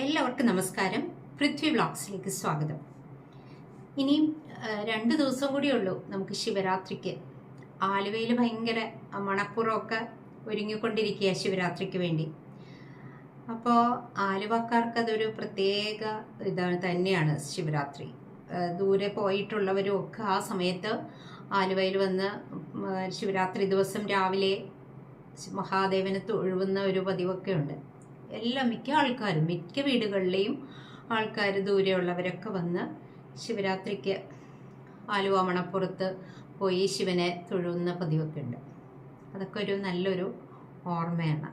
എല്ലാവർക്കും നമസ്കാരം. പൃഥ്വി വ്ളോഗ്സിലേക്ക് സ്വാഗതം. ഇനിയും രണ്ട് ദിവസം കൂടിയേ ഉള്ളൂ നമുക്ക് ശിവരാത്രിക്ക്. ആലുവയിൽ ഭയങ്കര മണപ്പുറമൊക്കെ ഒരുങ്ങിക്കൊണ്ടിരിക്കുക ശിവരാത്രിക്ക് വേണ്ടി. അപ്പോൾ ആലുവക്കാർക്ക് അതൊരു പ്രത്യേക ഇതാണ് തന്നെയാണ് ശിവരാത്രി. ദൂരെ പോയിട്ടുള്ളവരും ഒക്കെ ആ സമയത്ത് ആലുവയിൽ വന്ന് ശിവരാത്രി ദിവസം രാവിലെ മഹാദേവനെ തൊഴുവുന്ന ഒരു പതിവൊക്കെ ഉണ്ട്. എല്ലാ മിക്ക ആൾക്കാരും മിക്ക വീടുകളിലെയും ആൾക്കാർ ദൂരെയുള്ളവരൊക്കെ വന്ന് ശിവരാത്രിക്ക് ആലുവ മണപ്പുറത്ത് പോയി ശിവനെ തൊഴുന്ന പതിവൊക്കെ ഉണ്ട് അതൊക്കെ ഒരു നല്ലൊരു ഓർമ്മയാണ്.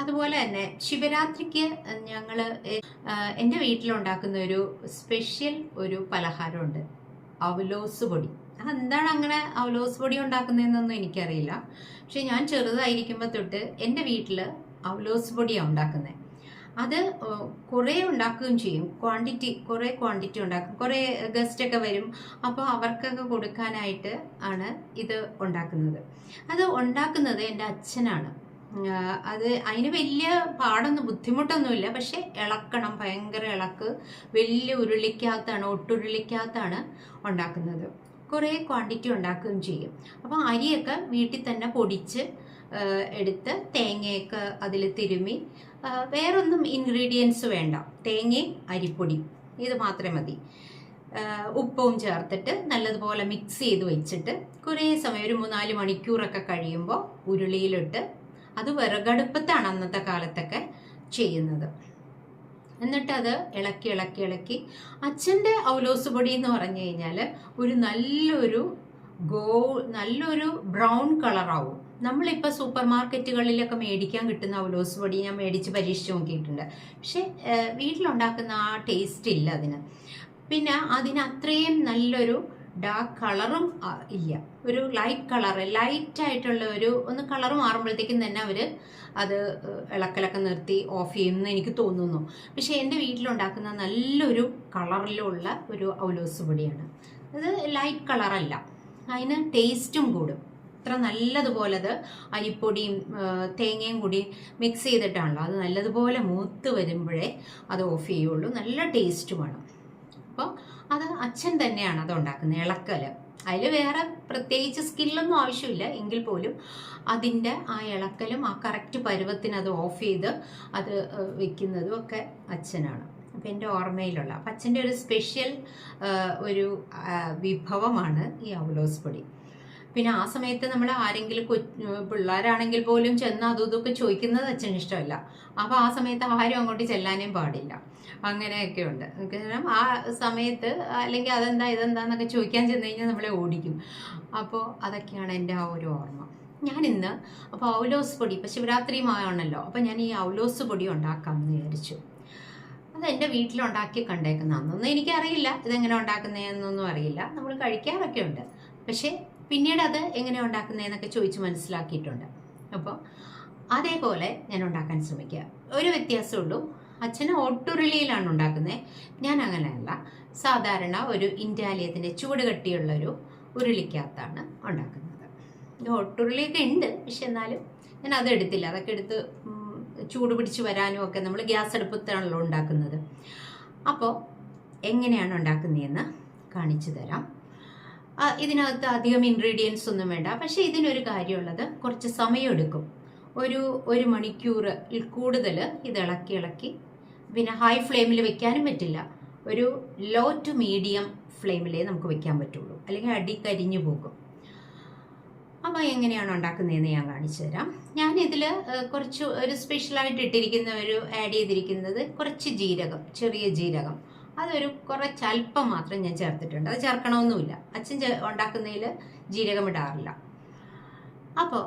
അതുപോലെ തന്നെ ശിവരാത്രിക്ക് ഞങ്ങൾ എന്റെ വീട്ടിലുണ്ടാക്കുന്ന ഒരു സ്പെഷ്യൽ ഒരു പലഹാരമുണ്ട് അവലോസ് പൊടി. അതെന്താണ് അങ്ങനെ അവലോസ് പൊടി ഉണ്ടാക്കുന്നതെന്നൊന്നും എനിക്കറിയില്ല. പക്ഷെ ഞാൻ ചെറുതായിരിക്കുമ്പോൾ തൊട്ട് എന്റെ വീട്ടിൽ അവലോസ് പൊടിയാണ് ഉണ്ടാക്കുന്നത് അത് കുറേ ഉണ്ടാക്കുകയും ചെയ്യും. ക്വാണ്ടിറ്റി കുറേ ക്വാണ്ടിറ്റി ഉണ്ടാക്കും. കുറേ ഗസ്റ്റൊക്കെ വരും. അപ്പോൾ അവർക്കൊക്കെ കൊടുക്കാനായിട്ട് ആണ് ഇത് ഉണ്ടാക്കുന്നത്. അത് ഉണ്ടാക്കുന്നത് എന്റെ അച്ഛനാണ്. അത് അതിന് വലിയ പാടൊന്നും ബുദ്ധിമുട്ടൊന്നുമില്ല. പക്ഷെ ഇളക്കണം ഭയങ്കര ഇളക്ക്. വലിയ ഉരുളിക്കകത്താണ് ഒട്ടുരുളിക്കകത്താണ് ഉണ്ടാക്കുന്നത്. കുറേ ക്വാണ്ടിറ്റി ഉണ്ടാക്കുകയും ചെയ്യും. അപ്പോൾ അരിയൊക്കെ വീട്ടിൽ തന്നെ പൊടിച്ച് എടുത്ത് തേങ്ങയൊക്കെ അതിൽ തിരുമി. വേറൊന്നും ഇൻഗ്രീഡിയൻസ് വേണ്ട. തേങ്ങയും അരിപ്പൊടി. ഇത് മാത്രമേ മതി. ഉപ്പും ചേർത്തിട്ട് നല്ലതുപോലെ മിക്സ് ചെയ്ത് വെച്ചിട്ട് കുറേ സമയം ഒരു മൂന്നാൽ മണിക്കൂറൊക്കെ കഴിയുമ്പോൾ ഉരുളിയിലിട്ട് അത് വിറകടുപ്പത്താണ് അന്നത്തെ കാലത്തൊക്കെ ചെയ്യുന്നത്. എന്നിട്ട് അത് ഇളക്കി ഇളക്കി ഇളക്കി അച്ഛന്റെ ഔലോസ് പൊടി എന്ന് പറഞ്ഞു കഴിഞ്ഞാൽ ഒരു നല്ലൊരു ഗോ നല്ലൊരു ബ്രൗൺ കളറാവും. നമ്മളിപ്പോൾ സൂപ്പർ മാർക്കറ്റുകളിലൊക്കെ മേടിക്കാൻ കിട്ടുന്ന അവലോസ് പൊടി ഞാൻ മേടിച്ച് പരീക്ഷിച്ച് നോക്കിയിട്ടുണ്ട്. പക്ഷെ വീട്ടിലുണ്ടാക്കുന്ന ആ ടേസ്റ്റ് ഇല്ല അതിന്. പിന്നെ അതിന് അത്രയും നല്ലൊരു ഡാർക്ക് കളറും ഇല്ല. ഒരു ലൈറ്റ് കളർ ലൈറ്റ് ആയിട്ടുള്ള ഒരു ഒന്ന് കളർ മാറുമ്പോഴത്തേക്കും തന്നെ അവർ അത് ഇളക്കലൊക്കെ നിർത്തി ഓഫ് ചെയ്യുമെന്ന് എനിക്ക് തോന്നുന്നു. പക്ഷെ എന്റെ വീട്ടിലുണ്ടാക്കുന്ന നല്ലൊരു കളറിലുള്ള ഒരു ഔലോസ് പൊടിയാണ്. അത് ലൈറ്റ് കളറല്ല അതിന് ടേസ്റ്റും കൂടും. അത്ര നല്ലതുപോലെ അത് അരിപ്പൊടിയും തേങ്ങയും കൂടി മിക്സ് ചെയ്തിട്ടാണല്ലോ. അത് നല്ലതുപോലെ മൂത്ത് വരുമ്പോഴേ അത് ഓഫ് ചെയ്യുള്ളൂ. നല്ല ടേസ്റ്റുമാണ് അപ്പോൾ അത് അച്ഛൻ തന്നെയാണ് അത് ഉണ്ടാക്കുന്നത് ഇളക്കൽ. അതിൽ വേറെ പ്രത്യേകിച്ച് സ്കില്ലൊന്നും ആവശ്യമില്ല. എങ്കിൽ പോലും അതിന്റെ ആ ഇളക്കലും ആ കറക്റ്റ് പരുവത്തിന് അത് ഓഫ് ചെയ്ത് അത് വെക്കുന്നതും ഒക്കെ അച്ഛനാണ്. അപ്പം എന്റെ ഓർമ്മയിലുള്ള അപ്പം അച്ഛന്റെ ഒരു സ്പെഷ്യൽ ഒരു വിഭവമാണ് ഈ അവലോസ് പൊടി. പിന്നെ ആ സമയത്ത് നമ്മൾ ആരെങ്കിലും പിള്ളേരാണെങ്കിൽ പോലും ചെന്ന് അതും ഇതൊക്കെ ചോദിക്കുന്നത് അച്ഛന് ഇഷ്ടമല്ല. അപ്പോൾ ആ സമയത്ത് ആരും അങ്ങോട്ട് ചെല്ലാനേ പാടില്ല. അങ്ങനെയൊക്കെ ഉണ്ട് കാരണം ആ സമയത്ത് അല്ലെങ്കിൽ അതെന്താ ഇതെന്താന്നൊക്കെ ചോദിക്കാൻ ചെന്ന് കഴിഞ്ഞാൽ നമ്മളെ ഓടിക്കും. അപ്പോൾ അതൊക്കെയാണ് എന്റെ ആ ഒരു ഓർമ്മ. ഞാൻ ഇന്ന് അപ്പോൾ ഔലോസ് പൊടി ഇപ്പോൾ ശിവരാത്രിയുമാണല്ലോ അപ്പോൾ ഞാൻ ഈ ഔലോസ് പൊടി ഉണ്ടാക്കാമെന്ന് വിചാരിച്ചു. അത് എന്റെ വീട്ടിലുണ്ടാക്കി കണ്ടേക്കുന്ന അന്നൊന്നും എനിക്കറിയില്ല ഇതെങ്ങനെ ഉണ്ടാക്കുന്നതെന്നൊന്നും അറിയില്ല. നമ്മൾ കഴിക്കാറൊക്കെ ഉണ്ട് പക്ഷേ പിന്നീട് അത് എങ്ങനെ ഉണ്ടാക്കുന്നതെന്നൊക്കെ ചോദിച്ച് മനസ്സിലാക്കിയിട്ടുണ്ട്. അപ്പോൾ അതേപോലെ ഞാൻ ഉണ്ടാക്കാൻ ശ്രമിക്കുക. ഒരു വ്യത്യാസമുള്ളൂ അച്ഛന് ഒട്ടുരുളിയിലാണ് ഉണ്ടാക്കുന്നത് ഞാൻ അങ്ങനെയല്ല. സാധാരണ ഒരു ഇൻഡാലിയത്തിന്റെ ചൂട് കട്ടിയുള്ളൊരു ഉരുളിക്കകത്താണ് ഉണ്ടാക്കുന്നത്. ഇത് ഒട്ടുരുളിയൊക്കെ ഉണ്ട്. പക്ഷെ എന്നാലും ഞാൻ അത് എടുത്തില്ല. അതൊക്കെ എടുത്ത് ചൂട് പിടിച്ച് വരാനും ഒക്കെ നമ്മൾ ഗ്യാസ് അടുപ്പത്താണല്ലോ ഉണ്ടാക്കുന്നത്. അപ്പോൾ എങ്ങനെയാണ് ഉണ്ടാക്കുന്നതെന്ന് കാണിച്ചു തരാം. ഇതിനകത്ത് അധികം ഇൻഗ്രീഡിയൻസ് ഒന്നും വേണ്ട. പക്ഷെ ഇതിനൊരു കാര്യമുള്ളത് കുറച്ച് സമയം എടുക്കും ഒരു ഒരു മണിക്കൂറിൽ കൂടുതൽ ഇത് ഇളക്കി ഇളക്കി. പിന്നെ ഹൈ ഫ്ലെയിമിൽ വെക്കാനും പറ്റില്ല. ഒരു ലോ ടു മീഡിയം ഫ്ലെയിമിലേ നമുക്ക് വെക്കാൻ പറ്റുള്ളൂ. അല്ലെങ്കിൽ അടി കരിഞ്ഞു പോകും. അപ്പോൾ എങ്ങനെയാണ് ഉണ്ടാക്കുന്നതെന്ന് ഞാൻ കാണിച്ചു തരാം. ഞാനിതിൽ കുറച്ച് ഒരു സ്പെഷ്യലായിട്ട് ഇട്ടിരിക്കുന്ന ഒരു ആഡ് ചെയ്തിരിക്കുന്നത് കുറച്ച് ജീരകം ചെറിയ ജീരകം. അതൊരു കുറച്ച് അല്പം മാത്രം ഞാൻ ചേർത്തിട്ടുണ്ട്. അത് ചേർക്കണമൊന്നുമില്ല. അച്ഛൻ ഉണ്ടാക്കുന്നതിൽ ജീരകം ഇടാറില്ല. അപ്പോൾ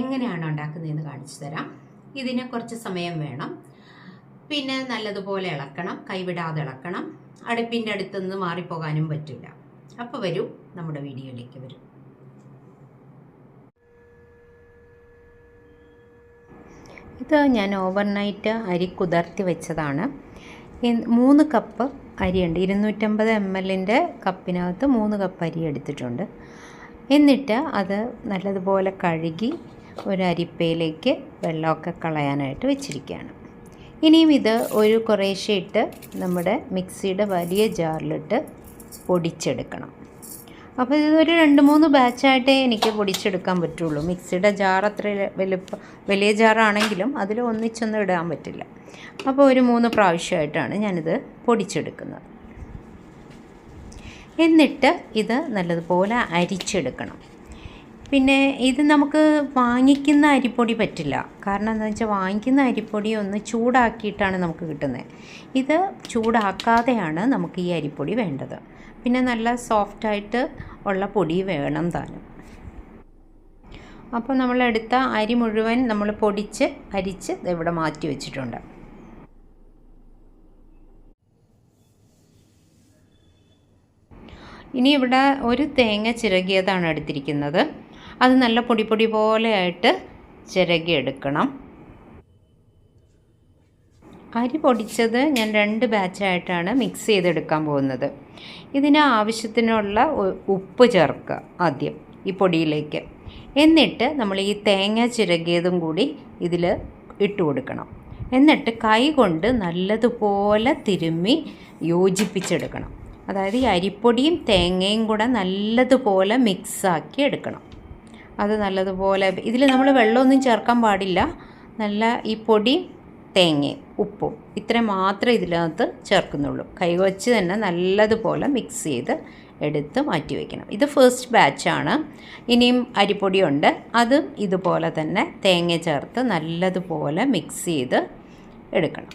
എങ്ങനെയാണ് ഉണ്ടാക്കുന്നതെന്ന് കാണിച്ചു തരാം. ഇതിന് കുറച്ച് സമയം വേണം. പിന്നെ നല്ലതുപോലെ ഇളക്കണം. കൈവിടാതെ ഇളക്കണം. അടുപ്പിന്റെ അടുത്തുനിന്ന് മാറിപ്പോകാനും പറ്റില്ല. അപ്പോൾ വരൂ. നമ്മുടെ വീഡിയോയിലേക്ക് വരും. ഇത് ഞാൻ ഓവർനൈറ്റ് അരി കുതിർത്തി വെച്ചതാണ്. മൂന്ന് കപ്പ് അരിയുണ്ട്. ഇരുന്നൂറ്റമ്പത് എം എല്ലിന്റെ കപ്പിനകത്ത് മൂന്ന് കപ്പ് അരി എടുത്തിട്ടുണ്ട്. എന്നിട്ട് അത് നല്ലതുപോലെ കഴുകി ഒരു അരിപ്പയിലേക്ക് വെള്ളമൊക്കെ കളയാനായിട്ട് വെച്ചിരിക്കുകയാണ്. ഇനിയും ഇത് ഒരു കുറേശ്ശെ ഇട്ട് നമ്മുടെ മിക്സിയുടെ വലിയ ജാറിലിട്ട് പൊടിച്ചെടുക്കണം. അപ്പോൾ ഇതൊരു രണ്ട് മൂന്ന് ബാച്ചായിട്ടേ എനിക്ക് പൊടിച്ചെടുക്കാൻ പറ്റുള്ളൂ. മിക്സിയുടെ ജാർ അത്ര വലുപ്പ വലിയ ജാറാണെങ്കിലും അതിൽ ഒന്നിച്ചൊന്നും ഇടാൻ പറ്റില്ല. അപ്പോൾ ഒരു മൂന്ന് പ്രാവശ്യമായിട്ടാണ് ഞാനിത് പൊടിച്ചെടുക്കുന്നത്. എന്നിട്ട് ഇത് നല്ലതുപോലെ അരിച്ചെടുക്കണം. പിന്നെ ഇത് നമുക്ക് വാങ്ങിക്കുന്ന അരിപ്പൊടി പറ്റില്ല. കാരണം എന്താണെന്ന് വെച്ചാൽ വാങ്ങിക്കുന്ന അരിപ്പൊടി ഒന്ന് ചൂടാക്കിയിട്ടാണ് നമുക്ക് കിട്ടുന്നത്. ഇത് ചൂടാക്കാതെയാണ് നമുക്ക് ഈ അരിപ്പൊടി വേണ്ടത്. പിന്നെ നല്ല സോഫ്റ്റായിട്ട് ഉള്ള പൊടി വേണം താനും. അപ്പോൾ നമ്മളെടുത്ത അരി മുഴുവൻ നമ്മൾ പൊടിച്ച് അരിച്ച് ഇവിടെ മാറ്റി വെച്ചിട്ടുണ്ട്. ഇനി ഇവിടെ ഒരു തേങ്ങ ചിരകിയതാണ് എടുത്തിരിക്കുന്നത്. അത് നല്ല പൊടി പൊടി പോലെയായിട്ട് ചിരകിയെടുക്കണം. അരി പൊടിച്ചത് ഞാൻ രണ്ട് ബാച്ചായിട്ടാണ് മിക്സ് ചെയ്തെടുക്കാൻ പോകുന്നത്. ഇതിന് ആവശ്യത്തിനുള്ള ഉപ്പ് ചേർക്കുക ആദ്യം ഈ പൊടിയിലേക്ക്. എന്നിട്ട് നമ്മൾ ഈ തേങ്ങ ചിരകിയതും കൂടി ഇതിൽ ഇട്ട് കൊടുക്കണം. എന്നിട്ട് കൈ കൊണ്ട് നല്ലതുപോലെ തിരുമ്മി യോജിപ്പിച്ചെടുക്കണം. അതായത് ഈ അരിപ്പൊടിയും തേങ്ങയും കൂടെ നല്ലതുപോലെ മിക്സാക്കി എടുക്കണം. അത് നല്ലതുപോലെ ഇതിൽ നമ്മൾ വെള്ളമൊന്നും ചേർക്കാൻ പാടില്ല. നല്ല ഈ പൊടി തേങ്ങയും ഉപ്പും ഇത്ര മാത്രമേ ഇതിനകത്ത് ചേർക്കുന്നുള്ളൂ. കൈവച്ച് തന്നെ നല്ലതുപോലെ മിക്സ് ചെയ്ത് എടുത്ത് മാറ്റി വയ്ക്കണം ഇത് ഫസ്റ്റ് ബാച്ചാണ് ഇനിയും അരിപ്പൊടിയുണ്ട്. അതും ഇതുപോലെ തന്നെ തേങ്ങ ചേർത്ത് നല്ലതുപോലെ മിക്സ് ചെയ്ത് എടുക്കണം.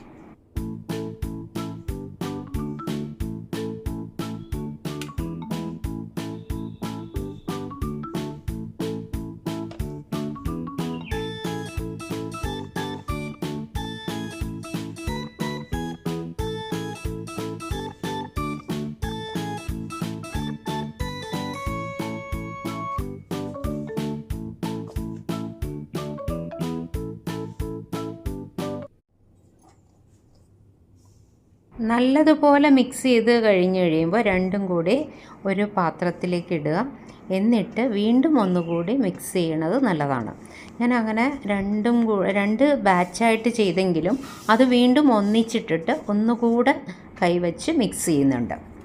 നല്ലതുപോലെ മിക്സ് ചെയ്ത് കഴിഞ്ഞ് കഴിയുമ്പോൾ രണ്ടും കൂടി ഒരു പാത്രത്തിലേക്ക് ഇടുക. എന്നിട്ട് വീണ്ടും ഒന്നുകൂടി മിക്സ് ചെയ്യണത് നല്ലതാണ്. ഞാൻ അങ്ങനെ രണ്ടും രണ്ട് ബാച്ചായിട്ട് ചെയ്തെങ്കിലും അത് വീണ്ടും ഒന്നിച്ചിട്ടിട്ട് ഒന്നുകൂടെ കൈവച്ച് മിക്സ് ചെയ്യുന്നുണ്ട്.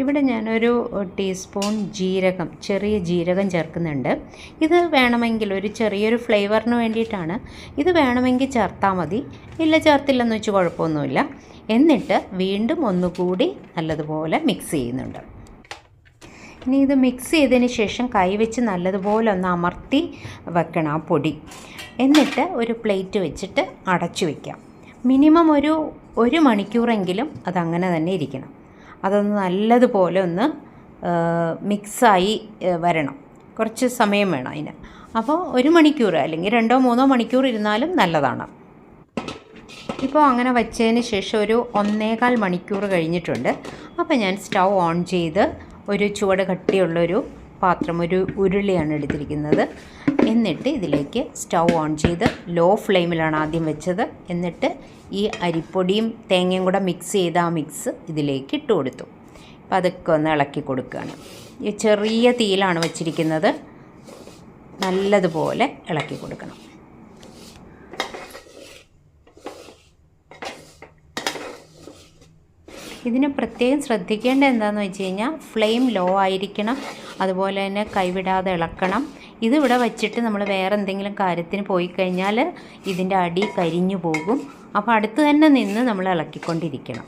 ഇവിടെ ഞാനൊരു ടീസ്പൂൺ ജീരകം ചെറിയ ജീരകം ചേർക്കുന്നുണ്ട്. ഇത് വേണമെങ്കിൽ ഒരു ചെറിയൊരു ഫ്ലേവറിന് വേണ്ടിയിട്ടാണ്. ഇത് വേണമെങ്കിൽ ചേർത്താൽ മതി. ഇല്ല ചേർത്തില്ലെന്ന് വെച്ച് കുഴപ്പമൊന്നുമില്ല. എന്നിട്ട് വീണ്ടും ഒന്നുകൂടി നല്ലതുപോലെ മിക്സ് ചെയ്യുന്നുണ്ട്. ഇനി ഇത് മിക്സ് ചെയ്തതിന് ശേഷം കൈവച്ച് നല്ലതുപോലെ ഒന്ന് അമർത്തി വെക്കണം ആ പൊടി. എന്നിട്ട് ഒരു പ്ലേറ്റ് വെച്ചിട്ട് അടച്ചു വയ്ക്കാം മിനിമം ഒരു ഒരു മണിക്കൂറെങ്കിലും അതങ്ങനെ തന്നെ ഇരിക്കണം. അതൊന്ന് നല്ലതുപോലെ ഒന്ന് മിക്സായി വരണം. കുറച്ച് സമയം വേണം അതിന്. അപ്പോൾ ഒരു മണിക്കൂർ അല്ലെങ്കിൽ രണ്ടോ മൂന്നോ മണിക്കൂർ ഇരുന്നാലും നല്ലതാണ്. ഇപ്പോൾ അങ്ങനെ വച്ചതിന് ശേഷം ഒരു ഒന്നേകാൽ മണിക്കൂർ കഴിഞ്ഞിട്ടുണ്ട്. അപ്പോൾ ഞാൻ സ്റ്റൗ ഓൺ ചെയ്ത് ഒരു ചുവട് കട്ടിയുള്ളൊരു പാത്രം ഒരു ഉരുളിയാണ് എടുത്തിരിക്കുന്നത്. എന്നിട്ട് ഇതിലേക്ക് സ്റ്റൗ ഓൺ ചെയ്ത് ലോ ഫ്ലെയിമിലാണ് ആദ്യം വെച്ചത്. എന്നിട്ട് ഈ അരിപ്പൊടിയും തേങ്ങയും കൂടെ മിക്സ് ചെയ്ത ആ മിക്സ് ഇതിലേക്ക് ഇട്ട് കൊടുത്തു. അപ്പോൾ അതൊക്കെ ഒന്ന് ഇളക്കി കൊടുക്കുകയാണ്. ചെറിയ തീയിലാണ് വെച്ചിരിക്കുന്നത്. നല്ലതുപോലെ ഇളക്കി കൊടുക്കണം. ഇതിന് പ്രത്യേകം ശ്രദ്ധിക്കേണ്ട എന്താണെന്ന് വെച്ച് കഴിഞ്ഞാൽ ഫ്ലെയിം ലോ ആയിരിക്കണം. അതുപോലെ തന്നെ കൈവിടാതെ ഇളക്കണം. ഇതിവിടെ വച്ചിട്ട് നമ്മൾ വേറെ എന്തെങ്കിലും കാര്യത്തിന് പോയി കഴിഞ്ഞാൽ ഇതിന്റെ അടി കരിഞ്ഞു പോകും. അപ്പോൾ അടുത്ത് തന്നെ നിന്ന് നമ്മൾ ഇളക്കിക്കൊണ്ടിരിക്കണം.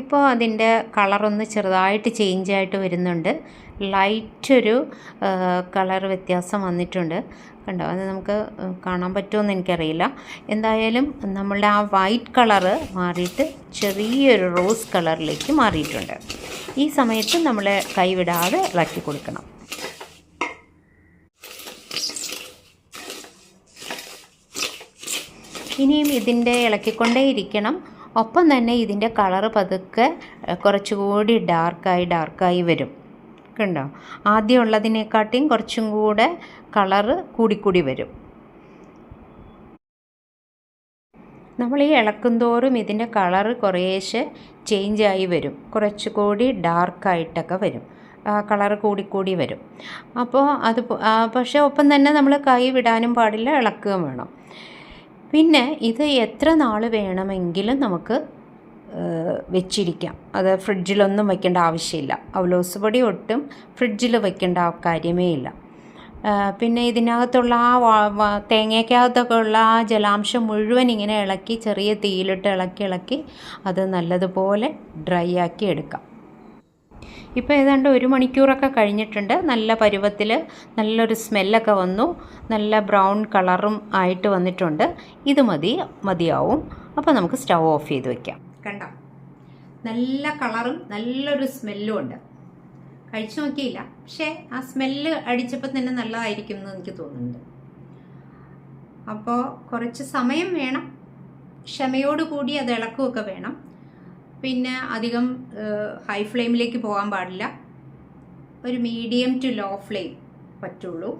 ഇപ്പോൾ അതിന്റെ കളറൊന്ന് ചെറുതായിട്ട് ചേഞ്ച് ആയിട്ട് വരുന്നുണ്ട്. ലൈറ്റൊരു കളർ വ്യത്യാസം വന്നിട്ടുണ്ട്. കണ്ടോ? അത് നമുക്ക് കാണാൻ പറ്റുമെന്ന് എനിക്കറിയില്ല. എന്തായാലും നമ്മളുടെ ആ വൈറ്റ് കളറ് മാറിയിട്ട് ചെറിയൊരു റോസ് കളറിലേക്ക് മാറിയിട്ടുണ്ട്. ഈ സമയത്ത് നമ്മൾ കൈവിടാതെ ഇളക്കി കൊടുക്കണം. ഇനിയും ഇതിന്റെ ഇളക്കിക്കൊണ്ടേ ഇരിക്കണം ഒപ്പം തന്നെ ഇതിന്റെ കളർ പതുക്കെ കുറച്ചുകൂടി ഡാർക്കായി ഡാർക്കായി വരും. കണ്ടോ? ആദ്യം ഉള്ളതിനെക്കാട്ടിയും കുറച്ചും കൂടെ കളറ് കൂടിക്കൂടി വരും. നമ്മൾ ഈ ഇളക്കും തോറും ഇതിന്റെ കളറ് കുറേശ്ശെ ചേഞ്ചായി വരും. കുറച്ചുകൂടി ഡാർക്കായിട്ടൊക്കെ വരും. കളർ കൂടിക്കൂടി വരും. അപ്പോൾ അത് പക്ഷേ ഒപ്പം തന്നെ നമ്മൾ കൈ വിടാനും പാടില്ല ഇളക്കുകയും വേണം. പിന്നെ ഇത് എത്ര നാൾ വേണമെങ്കിലും നമുക്ക് വെച്ചിരിക്കാം. അത് ഫ്രിഡ്ജിലൊന്നും വെക്കേണ്ട ആവശ്യമില്ല. അവലോസ് പൊടി ഒട്ടും ഫ്രിഡ്ജിൽ വെക്കേണ്ട കാര്യമേ ഇല്ല. പിന്നെ ഇതിനകത്തുള്ള ആ തേങ്ങയ്ക്കകത്തൊക്കെ ഉള്ള ആ ജലാംശം മുഴുവൻ ഇങ്ങനെ ഇളക്കി ചെറിയ തീയിലിട്ട് ഇളക്കി ഇളക്കി അത് നല്ലതുപോലെ ഡ്രൈ ആക്കി എടുക്കാം. ഇപ്പോൾ ഏതാണ്ട് ഒരു മണിക്കൂറൊക്കെ കഴിഞ്ഞിട്ടുണ്ട്. നല്ല പരുവത്തിൽ നല്ലൊരു സ്മെല്ലൊക്കെ വന്നു. നല്ല ബ്രൗൺ കളറും ആയിട്ട് വന്നിട്ടുണ്ട്. ഇത് മതി മതിയാവും. അപ്പോൾ നമുക്ക് സ്റ്റൗ ഓഫ് ചെയ്ത് വെക്കാം. കണ്ടോ? നല്ല കളറും നല്ലൊരു സ്മെല്ലും ഉണ്ട്. കഴിച്ചു നോക്കിയില്ല. പക്ഷേ ആ സ്മെല്ല് അടിച്ചപ്പോൾ തന്നെ നല്ലതായിരിക്കും എന്ന് എനിക്ക് തോന്നുന്നുണ്ട്. അപ്പോൾ കുറച്ച് സമയം വേണം. ക്ഷമയോടുകൂടി അത് ഇളക്കുകയൊക്കെ വേണം. പിന്നെ അധികം ഹൈ ഫ്ലെയിമിലേക്ക് പോകാൻ പാടില്ല. ഒരു മീഡിയം ടു ലോ ഫ്ലെയിം പറ്റുള്ളൂ.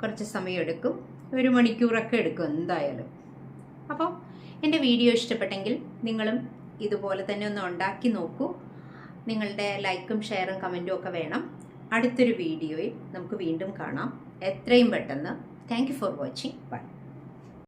കുറച്ച് സമയം എടുക്കും. ഒരു മണിക്കൂറൊക്കെ എടുക്കും എന്തായാലും. അപ്പോൾ എന്റെ വീഡിയോ ഇഷ്ടപ്പെട്ടെങ്കിൽ നിങ്ങളും ഇതുപോലെ തന്നെ ഒന്ന് ഉണ്ടാക്കി നോക്കൂ. നിങ്ങളുടെ ലൈക്കും ഷെയറും കമന്റും ഒക്കെ വേണം. അടുത്തൊരു വീഡിയോയിൽ നമുക്ക് വീണ്ടും കാണാം. എത്രയും പെട്ടെന്ന്. Thank for watching bye